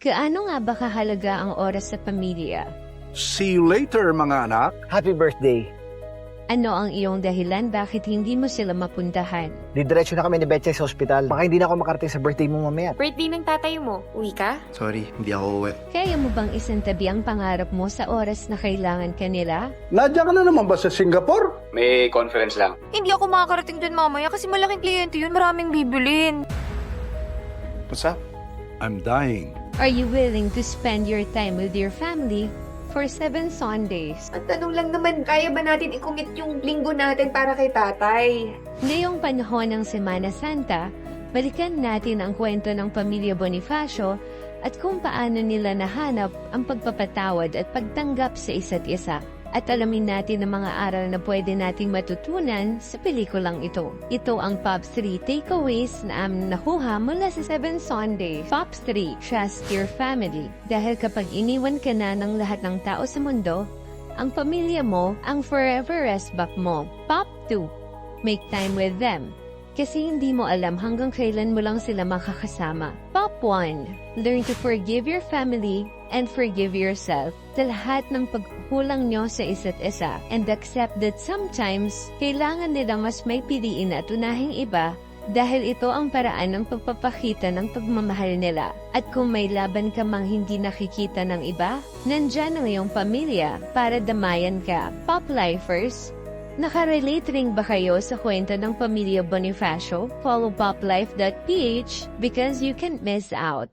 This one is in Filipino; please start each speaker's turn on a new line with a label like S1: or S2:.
S1: Kaano nga ba kahalaga ang oras sa pamilya?
S2: See you later, mga anak.
S3: Happy birthday.
S1: Ano ang iyong dahilan bakit hindi mo sila mapuntahan?
S3: Didiretso na kami ni Betchay sa ospital. Baka hindi na ako makarating sa birthday mo mamaya.
S4: Birthday ng tatay mo. Uwi ka?
S5: Sorry, hindi ako uwi.
S1: Kaya mo bang isantabi ang pangarap mo sa oras na kailangan ka nila?
S2: Nadya ka na naman ba sa Singapore?
S6: May conference lang.
S4: Hindi ako makakarating dun mamaya kasi malaking kliyente yun. Maraming bibilin.
S5: What's up?
S2: I'm dying.
S1: Are you willing to spend your time with your family for seven Sundays?
S4: Ang tanong lang naman, kaya ba natin i-commit yung linggo natin para kay tatay?
S1: Ngayong panahon ng Semana Santa, balikan natin ang kwento ng pamilya Bonifacio at kung paano nila nahanap ang pagpapatawad at pagtanggap sa isa't isa. At alamin natin ang mga aral na pwede nating matutunan sa pelikulang ito. Ito ang Pops 3 takeaways na aming nakuha mula sa 7 Sundays. Pops 3, trust your family. Dahil kapag iniwan ka na ng lahat ng tao sa mundo, ang pamilya mo ang forever rest back mo. Pop 2, make time with them. Kasi hindi mo alam hanggang kailan mo lang sila makakasama. Pop 1. Learn to forgive your family and forgive yourself sa lahat ng pagkukulang nyo sa isa't isa and accept that sometimes kailangan nila mas may piliin at unahing iba dahil ito ang paraan ng pagpapakita ng pagmamahal nila. At kung may laban ka mang hindi nakikita ng iba, nandyan ang iyong pamilya para damayan ka. Pop Lifers, Nakarelate rin ba kayo sa kwento ng pamilya Bonifacio? Follow poplife.ph because you can't miss out.